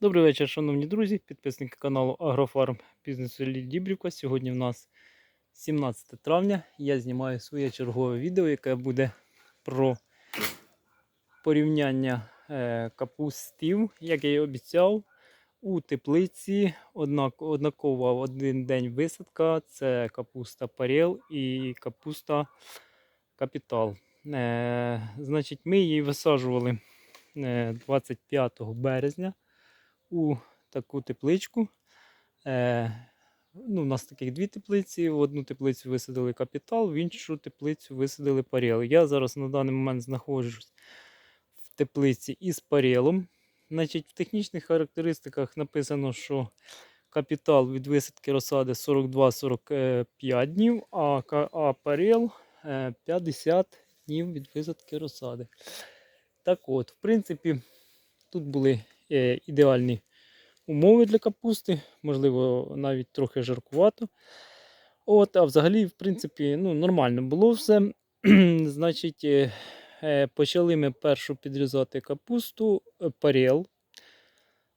Добрий вечір, шановні друзі, підписники каналу Агрофарм бізнесу Дібрівка. Сьогодні в нас 17 травня. Я знімаю своє чергове відео, яке буде про порівняння е, капустів, як я і обіцяв, у теплиці. Однак, однакова в один день висадка. Це капуста Парел і капуста Капітал. Е, значить, ми її висаджували е, 25 березня у таку тепличку. Е, ну, У нас таких дві теплиці. В одну теплицю висадили капітал, в іншу теплицю висадили парел. Я зараз на даний момент знаходжусь в теплиці із парелом. Значить, В технічних характеристиках написано, що капітал від висадки розсади 42-45 днів, а, а парел е, 50 днів від висадки розсади. Так от, в принципі, тут були е, ідеальні умови для капусти, можливо, навіть трохи жаркувато. От, а взагалі, в принципі, ну, нормально було все. Значить, е, е, почали ми першу підрізати капусту е, парел.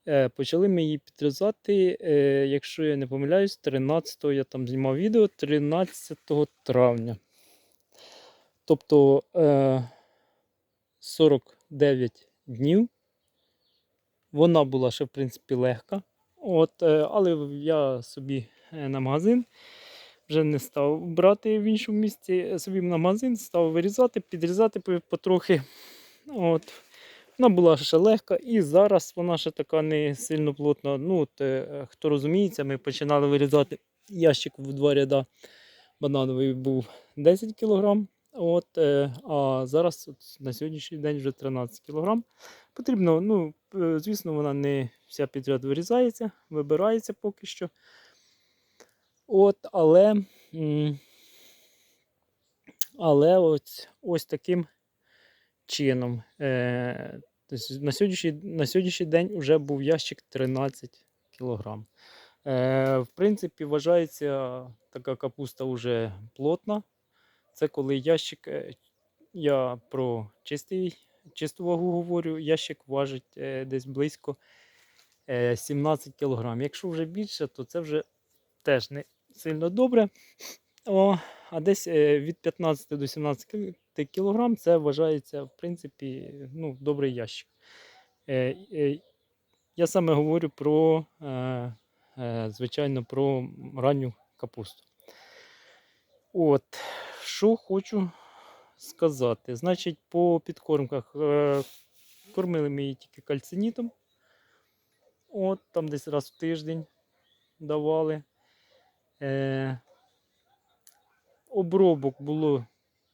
Е, Почали ми її підрізати, е, якщо я не помиляюсь, 13 я там знімав відео 13 травня. Тобто е, 49 днів. Вона була ще, в принципі, легка. От, е, але я собі е, на магазин вже не став брати в іншому місці. е, Собі на магазин став вирізати, підрізати потрохи. От. Вона була ще легка, і зараз вона ще така не сильно плотна. Ну, от, хто розуміється, ми починали вирізати ящик в два ряда. Банановий був 10 кг. От, е, а зараз от, на сьогоднішній день вже 13 кг. Потрібно, ну, е, звісно, вона не вся підряд вирізається, вибирається поки що. От, але, але ось, ось таким чином. Е, на, сьогоднішній, на сьогоднішній день вже був ящик 13 кг. В принципі, вважається така капуста вже плотна. Це коли ящик, е, я про чистий, чисту вагу говорю, ящик важить е, десь близько е, 17 кг. Якщо вже більше, то це вже теж не сильно добре. О, а десь е, від 15 до 17 кг це вважається, в принципі, ну, добрий ящик. Е, е, я саме говорю про, е, е, звичайно, про ранню капусту. От, що хочу сказати. Значить, по підкормках е, кормили ми її тільки кальцинітом. От, там десь раз в тиждень давали. Е, обробок було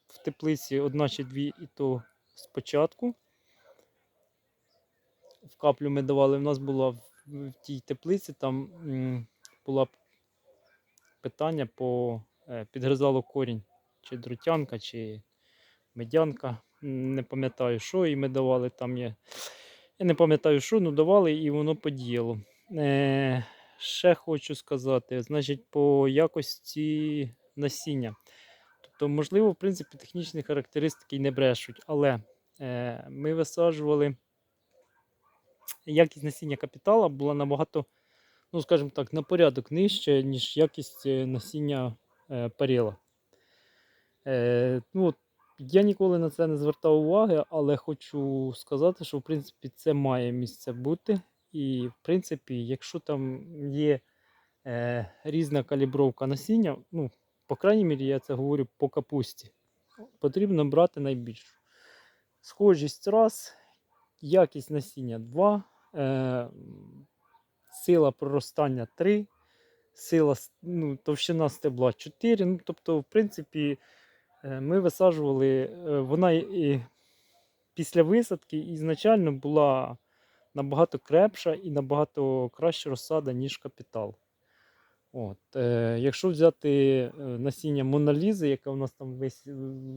в теплиці одна чи дві, і то спочатку. В каплю ми давали. У нас була в, тій теплиці, там була питання по е, підгризало корінь, чи дротянка, чи медянка. Не пам'ятаю, що, і ми давали там є. Я не пам'ятаю, що, ну давали і воно подіяло. Е, ще хочу сказати, значить, по якості насіння. Тобто, можливо, в принципі, технічні характеристики й не брешуть, але е, ми висаджували якість насіння капітала була набагато, ну, скажімо так, на порядок нижче, ніж якість е, насіння е, паріла. Е, ну, я ніколи на це не звертав уваги, але хочу сказати, що в принципі це має місце бути. І, в принципі, якщо там є е, різна калібровка насіння, ну, по крайній мірі, я це говорю по капусті, потрібно брати найбільшу. Схожість раз, якість насіння 2, е, сила проростання 3, сила ну, товщина стебла 4. Ну, тобто, в принципі, ми висаджували, е, вона і, після висадки ізначально була набагато крепша і набагато краще розсада, ніж капітал. От, е, якщо взяти е, насіння Моналізи, яка у нас там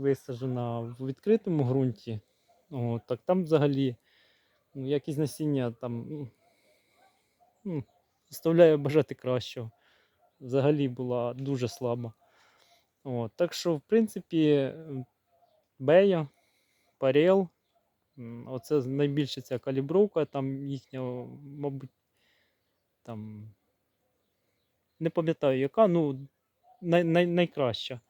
висаджена в відкритому ґрунті, от, так там взагалі ну, якість насіння там ну, ну, заставляє бажати кращого. Взагалі була дуже слаба. От, так що, в принципі, Бея, Парел, оце найбільше ця калібровка, там їхня, мабуть, там. Не пам'ятаю, яка, ну, най, най, найкраща,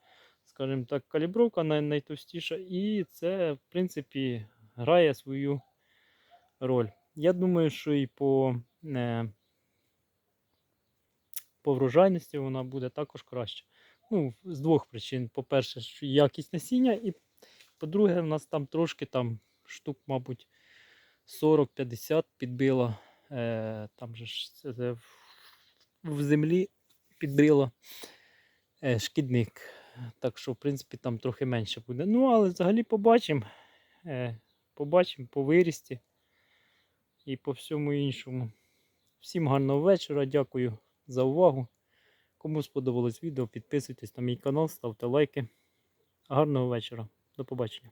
скажімо так, калібровка, най, найтовстіша, і це, в принципі, грає свою роль. Я думаю, що і по, е, по врожайності вона буде також краще. Ну, з двох причин. По-перше, якість насіння, і по-друге, в нас там трошки там штук, мабуть, 40-50 підбила. Е, там же ж в, землі підбила е, шкідник. Так що, в принципі, там трохи менше буде. Ну, але взагалі побачимо. Е, побачимо по вирісті і по всьому іншому. Всім гарного вечора. Дякую за увагу. Кому сподобалось відео, підписуйтесь на мій канал, ставте лайки. Гарного вечора. До побачення.